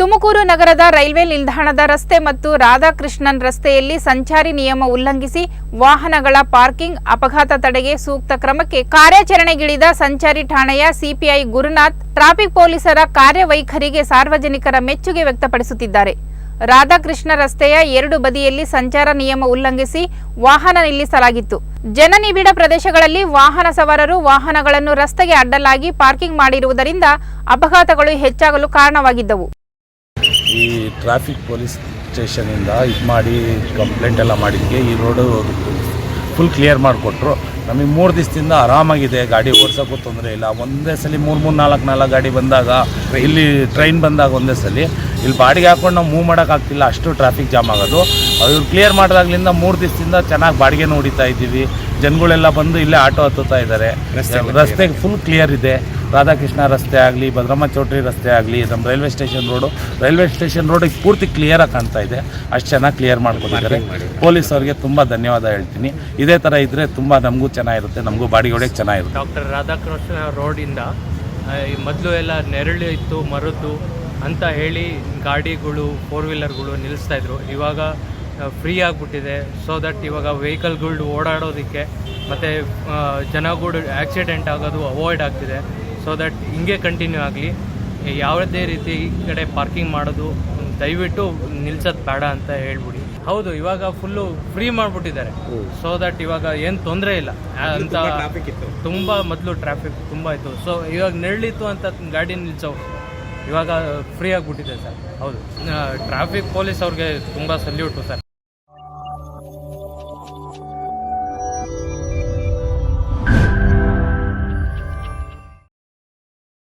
ತುಮಕೂರು ನಗರದ ರೈಲ್ವೆ ನಿಲ್ದಾಣದ ರಸ್ತೆ ಮತ್ತು ರಾಧಾಕೃಷ್ಣನ್ ರಸ್ತೆಯಲ್ಲಿ ಸಂಚಾರಿ ನಿಯಮ ಉಲ್ಲಂಘಿಸಿ ವಾಹನಗಳ ಪಾರ್ಕಿಂಗ್ ಅಪಘಾತ ತಡೆಗೆ ಸೂಕ್ತ ಕ್ರಮಕ್ಕೆ ಕಾರ್ಯಾಚರಣೆಗಿಳಿದ ಸಂಚಾರಿ ಠಾಣೆಯ ಸಿಪಿಐ ಗುರುನಾಥ್, ಟ್ರಾಫಿಕ್ ಪೊಲೀಸರ ಕಾರ್ಯವೈಖರಿಗೆ ಸಾರ್ವಜನಿಕರ ಮೆಚ್ಚುಗೆ ವ್ಯಕ್ತಪಡಿಸುತ್ತಿದ್ದಾರೆ. ರಾಧಾಕೃಷ್ಣ ರಸ್ತೆಯ ಎರಡು ಬದಿಯಲ್ಲಿ ಸಂಚಾರ ನಿಯಮ ಉಲ್ಲಂಘಿಸಿ ವಾಹನ ನಿಲ್ಲಿಸಲಾಗಿತ್ತು. ಜನನಿಬಿಡ ಪ್ರದೇಶಗಳಲ್ಲಿ ವಾಹನ ಸವಾರರು ವಾಹನಗಳನ್ನು ರಸ್ತೆಗೆ ಅಡ್ಡಲಾಗಿ ಪಾರ್ಕಿಂಗ್ ಮಾಡಿರುವುದರಿಂದ ಅಪಘಾತಗಳು ಹೆಚ್ಚಾಗಲು ಕಾರಣವಾಗಿದ್ದವು. ಈ ಟ್ರಾಫಿಕ್ ಪೊಲೀಸ್ ಸ್ಟೇಷನಿಂದ ಇದು ಮಾಡಿ ಕಂಪ್ಲೇಂಟ್ ಎಲ್ಲ ಮಾಡಿದ್ದಕ್ಕೆ ಈ ರೋಡು ಫುಲ್ ಕ್ಲಿಯರ್ ಮಾಡಿಕೊಟ್ರು. ನಮಗೆ ಮೂರು ದಿವಸದಿಂದ ಆರಾಮಾಗಿದೆ, ಗಾಡಿ ಓಡಿಸೋಕ್ಕೂ ತೊಂದರೆ ಇಲ್ಲ. ಒಂದೇ ಸಲ ಮೂರು ಮೂರು, ನಾಲ್ಕು ನಾಲ್ಕು ಗಾಡಿ ಬಂದಾಗ, ಇಲ್ಲಿ ಟ್ರೈನ್ ಬಂದಾಗ ಒಂದೇ ಸಲ. ಇಲ್ಲಿ ಬಾಡಿಗೆ ಹಾಕೊಂಡು ನಾವು ಮೂವ್ ಮಾಡೋಕ್ಕಾಗ್ತಿಲ್ಲ ಅಷ್ಟು ಟ್ರಾಫಿಕ್ ಜಾಮ್ ಆಗೋದು. ಅವ್ರು ಕ್ಲಿಯರ್ ಮಾಡಿದಾಗ್ಲಿಂದ ಮೂರು ದಿವಸದಿಂದ ಚೆನ್ನಾಗಿ ಬಾಡಿಗೆನೂ ಹೊಡಿತಾ ಇದ್ದೀವಿ. ಜನಗಳೆಲ್ಲ ಬಂದು ಇಲ್ಲೇ ಆಟೋ ಹತ್ತುತ್ತಾ ಇದ್ದಾರೆ. ರಸ್ತೆ ಫುಲ್ ಕ್ಲಿಯರ್ ಇದೆ. ರಾಧಾಕೃಷ್ಣ ರಸ್ತೆ ಆಗಲಿ ಭದ್ರಮ್ಮ ಚೌಟ್ರಿ ರಸ್ತೆ ಆಗಲಿ ನಮ್ಮ railway station road. Railway station ರೋಡಿಗೆ ಪೂರ್ತಿ ಕ್ಲಿಯರಾಗಿ ಕಾಣ್ತಾ ಇದೆ. ಅಷ್ಟು ಚೆನ್ನಾಗಿ ಕ್ಲಿಯರ್ ಮಾಡ್ಕೊಂಡಿದ್ದಾರೆ ಪೊಲೀಸ್ ಅವ್ರಿಗೆ ತುಂಬ ಧನ್ಯವಾದ ಹೇಳ್ತೀನಿ. ಇದೇ ಥರ ಇದ್ದರೆ ತುಂಬ ನಮಗೂ ಚೆನ್ನಾಗಿರುತ್ತೆ ನಮಗೂ ಬಾಡಿಗೆ ಹೊಡೆಯಕ್ಕೆ ಚೆನ್ನಾಗಿರುತ್ತೆ. ಡಾಕ್ಟರ್ ರಾಧಾಕೃಷ್ಣ ರೋಡಿಂದ ಮೊದಲು ಎಲ್ಲ ನೆರಳು ಇತ್ತು ಮರದ್ದು ಅಂತ ಹೇಳಿ ಗಾಡಿಗಳು ಫೋರ್ ವೀಲರ್ಗಳು ನಿಲ್ಲಿಸ್ತಾ ಇದ್ರು. ಇವಾಗ ಫ್ರೀ ಆಗಿಬಿಟ್ಟಿದೆ. ಸೊ ದಟ್ ಇವಾಗ ವೆಹಿಕಲ್ಗಳು ಓಡಾಡೋದಕ್ಕೆ ಮತ್ತು ಜನಗಳು ಆಕ್ಸಿಡೆಂಟ್ ಆಗೋದು ಅವಾಯ್ಡ್ ಆಗ್ತಿದೆ. ಸೊ ದಟ್ ಹಿಂಗೆ ಕಂಟಿನ್ಯೂ ಆಗಲಿ. ಯಾವುದೇ ರೀತಿ ಈ ಕಡೆ ಪಾರ್ಕಿಂಗ್ ಮಾಡೋದು ದಯವಿಟ್ಟು ನಿಲ್ಸೋದು ಬೇಡ ಅಂತ ಹೇಳ್ಬಿಡಿ. ಹೌದು ಇವಾಗ ಫುಲ್ಲು ಫ್ರೀ ಮಾಡಿಬಿಟ್ಟಿದ್ದಾರೆ. ಸೊ ದಟ್ ಇವಾಗ ಏನು ತೊಂದರೆ ಇಲ್ಲ. ಅಂತ ತುಂಬ ಮೊದಲು ಟ್ರಾಫಿಕ್ ತುಂಬ ಇತ್ತು. ಸೊ ಇವಾಗ ನೆರಳಿತ್ತು ಅಂತ ಗಾಡಿ ನಿಲ್ಸೋ ಇವಾಗ ಫ್ರೀ ಆಗಿಬಿಟ್ಟಿದೆ ಸರ್. ಹೌದು. ಟ್ರಾಫಿಕ್ ಪೊಲೀಸ್ ಅವ್ರಿಗೆ ತುಂಬ ಸಲ್ಯೂಟು ಸರ್.